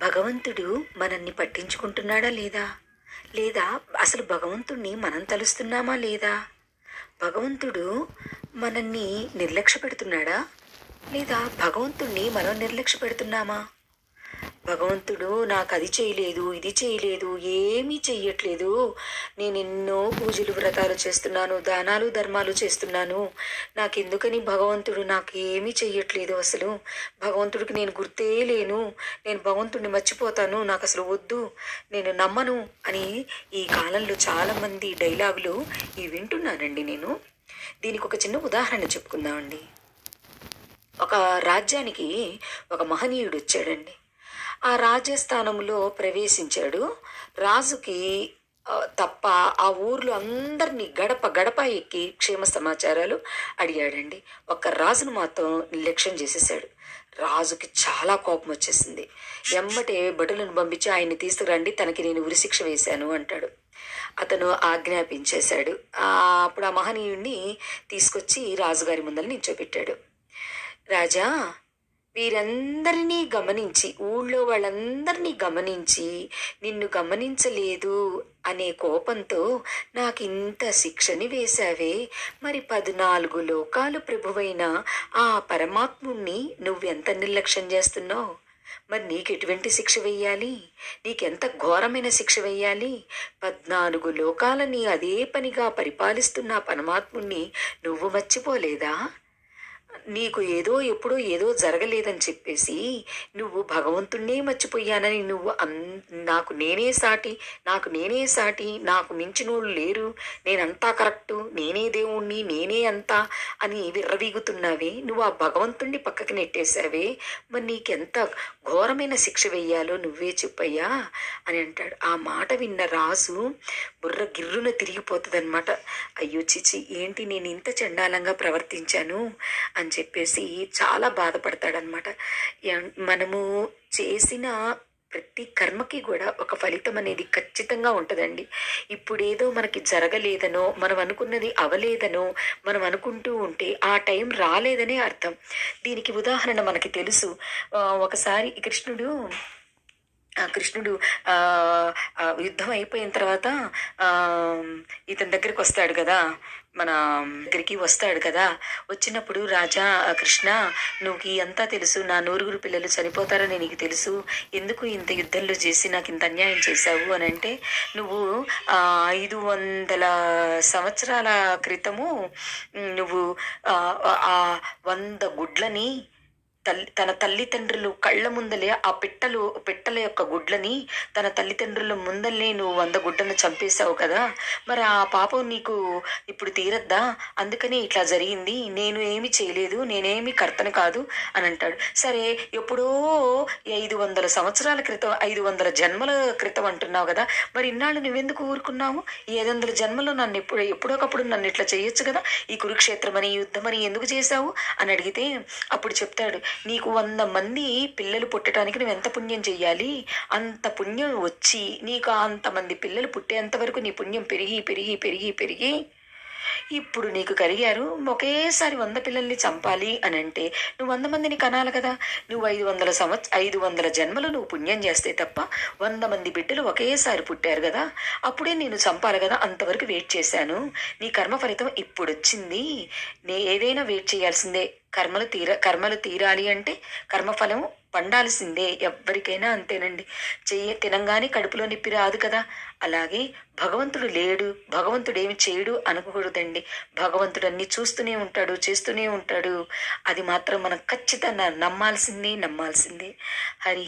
భగవంతుడు మనల్ని పట్టించుకుంటున్నాడా లేదా? లేదా అసలు భగవంతుణ్ణి మనం తలుస్తున్నామా లేదా? భగవంతుడు మనల్ని నిర్లక్ష్య పెడుతున్నాడా లేదా భగవంతుణ్ణి మనం నిర్లక్ష్య పెడుతున్నామా భగవంతుడు నాకు అది చేయలేదు ఇది చేయలేదు ఏమీ చెయ్యట్లేదు. నేను ఎన్నో పూజలు వ్రతాలు చేస్తున్నాను దానాలు ధర్మాలు చేస్తున్నాను. నాకెందుకని భగవంతుడు నాకు ఏమీ చెయ్యట్లేదు అసలు. భగవంతుడికి నేను గుర్తే లేను. నేను భగవంతుడిని మర్చిపోతాను. నాకు అసలు వద్దు. నేను నమ్మను అని ఈ కాలంలో చాలామంది డైలాగులు ఇవి వింటున్నానండి నేను. దీనికి ఒక చిన్న ఉదాహరణ చెప్పుకుందామండి. ఒక రాజ్యానికి ఒక మహనీయుడు వచ్చాడండి ఆ రాజ్యస్థానంలో ప్రవేశించాడు. రాజుకి తప్ప ఆ ఊర్లో అందరినీ గడప గడప ఎక్కి క్షేమ సమాచారాలు అడిగాడండి. ఒక్క రాజును మాత్రం నిర్లక్ష్యం చేసేసాడు రాజుకి చాలా కోపం వచ్చేసింది. ఎమ్మటే భటులను పంపించి ఆయన్ని తీసుకురండి తనకి నేను ఉరిశిక్ష వేశాను అంటాడు. అతను ఆజ్ఞాపించేశాడు. అప్పుడు ఆ మహనీయుణ్ణి తీసుకొచ్చి రాజుగారి ముందర నిల్చోబెట్టాడు రాజా వీరందరినీ గమనించి ఊళ్ళో వాళ్ళందరినీ గమనించి నిన్ను గమనించలేదు అనే కోపంతో నాకు ఇంత శిక్షని వేశావే. మరి పద్నాలుగు లోకాలు ప్రభువైన ఆ పరమాత్ముణ్ణి నువ్వెంత నిర్లక్ష్యం చేస్తున్నావు? మరి నీకు ఎటువంటి శిక్ష వెయ్యాలి? నీకెంత ఘోరమైన శిక్ష వెయ్యాలి? పద్నాలుగు లోకాలని అదే పనిగా పరిపాలిస్తున్న పరమాత్ముణ్ణి నువ్వు మర్చిపోలేదా? నీకు ఏదో ఎప్పుడో ఏదో జరగలేదని చెప్పేసి నువ్వు భగవంతుణ్ణే మర్చిపోయానని నువ్వు అన్ నాకు నేనే సాటి నాకు నేనే సాటి నాకు మించినోళ్ళు లేరు నేనంతా కరెక్టు నేనే దేవుణ్ణి నేనే అంతా అని విర్రవీగుతున్నావే. నువ్వు ఆ భగవంతుణ్ణి పక్కకి నెట్టేశావే. మరి నీకెంత ఘోరమైన శిక్ష వెయ్యాలో నువ్వే చెప్పయ్యా అని అంటాడు. ఆ మాట విన్న రాజు బుర్ర గిర్రున తిరిగిపోతుందన్నమాట. అయ్యో చిచి ఏంటి నేను ఇంత చండాలంగా ప్రవర్తించాను అని చెప్పేసి చాలా బాధపడతాడనమాట మనము చేసిన ప్రతి కర్మకి కూడా ఒక ఫలితం అనేది ఖచ్చితంగా ఉంటుందండి. ఇప్పుడేదో మనకి జరగలేదనో మనం అనుకున్నది అవలేదనో మనం అనుకుంటూ ఉంటే ఆ టైం రాలేదనే అర్థం. దీనికి ఉదాహరణ మనకి తెలుసు. ఒకసారి కృష్ణుడు కృష్ణుడు యుద్ధం అయిపోయిన తర్వాత ఇతని దగ్గరికి వస్తాడు కదా మన దగ్గరికి వస్తాడు కదా. వచ్చినప్పుడు రాజా కృష్ణ నువ్వు అంతా తెలుసు నా నూరుగురు పిల్లలు చనిపోతారని నీకు తెలుసు. ఎందుకు ఇంత యుద్ధంలో చేసి నాకు ఇంత అన్యాయం చేశావు? అని అంటే నువ్వు ఐదు వందల సంవత్సరాల క్రితము నువ్వు ఆ వంద గుడ్లని తల్లి తన తల్లిదండ్రులు కళ్ళ ముందలే ఆ పిట్టలు పిట్టల యొక్క గుడ్లని తన తల్లిదండ్రుల ముందలే నువ్వు వంద గుడ్డను చంపేశావు కదా. మరి ఆ పాపం నీకు ఇప్పుడు తీరద్దా? అందుకనే ఇట్లా జరిగింది. నేను ఏమి చేయలేదు. నేనేమి కర్తను కాదు అని అంటాడు. సరే ఎప్పుడో ఐదు వందల సంవత్సరాల క్రితం ఐదు వందల జన్మల క్రితం అంటున్నావు కదా. మరి ఇన్నాళ్ళు నువ్వెందుకు ఊరుకున్నావు? ఈ ఐదు వందల జన్మలో నన్ను ఎప్పుడు ఎప్పుడోకప్పుడు నన్ను ఇట్లా చేయొచ్చు కదా? ఈ కురుక్షేత్రం అని యుద్ధం అని ఎందుకు చేశావు? అని అడిగితే అప్పుడు చెప్తాడు. నీకు వంద మంది పిల్లలు పుట్టడానికి నువ్వు ఎంత పుణ్యం చెయ్యాలి? అంత పుణ్యం వచ్చి నీకు అంతమంది పిల్లలు పుట్టేంతవరకు నీ పుణ్యం పెరిగి పెరిగి పెరిగి పెరిగి ఇప్పుడు నీకు కలిగారు. ఒకేసారి వంద పిల్లల్ని చంపాలి అని అంటే నువ్వు వంద మందిని కనాలి కదా. నువ్వు ఐదు వందల సంవత్స ఐదు వందల జన్మలు నువ్వు పుణ్యం చేస్తే తప్ప వంద మంది బిడ్డలు ఒకేసారి పుట్టారు కదా. అప్పుడే నేను చంపాలి కదా. అంతవరకు వెయిట్ చేశాను. నీ కర్మ ఫలితం ఇప్పుడు వచ్చింది. నే ఏదైనా వెయిట్ చేయాల్సిందే. కర్మలు తీర కర్మలు తీరాలి అంటే కర్మఫలం పండాల్సిందే ఎవ్వరికైనా అంతేనండి. చెయ్యి తినంగానే కడుపులో నొప్పి రాదు కదా. అలాగే భగవంతుడు లేడు భగవంతుడు ఏమి చేయడు అనకూడదండి భగవంతుడు అన్ని చూస్తూనే ఉంటాడు చేస్తూనే ఉంటాడు. అది మాత్రం మనం ఖచ్చితంగా నమ్మాల్సిందే నమ్మాల్సిందే. హరి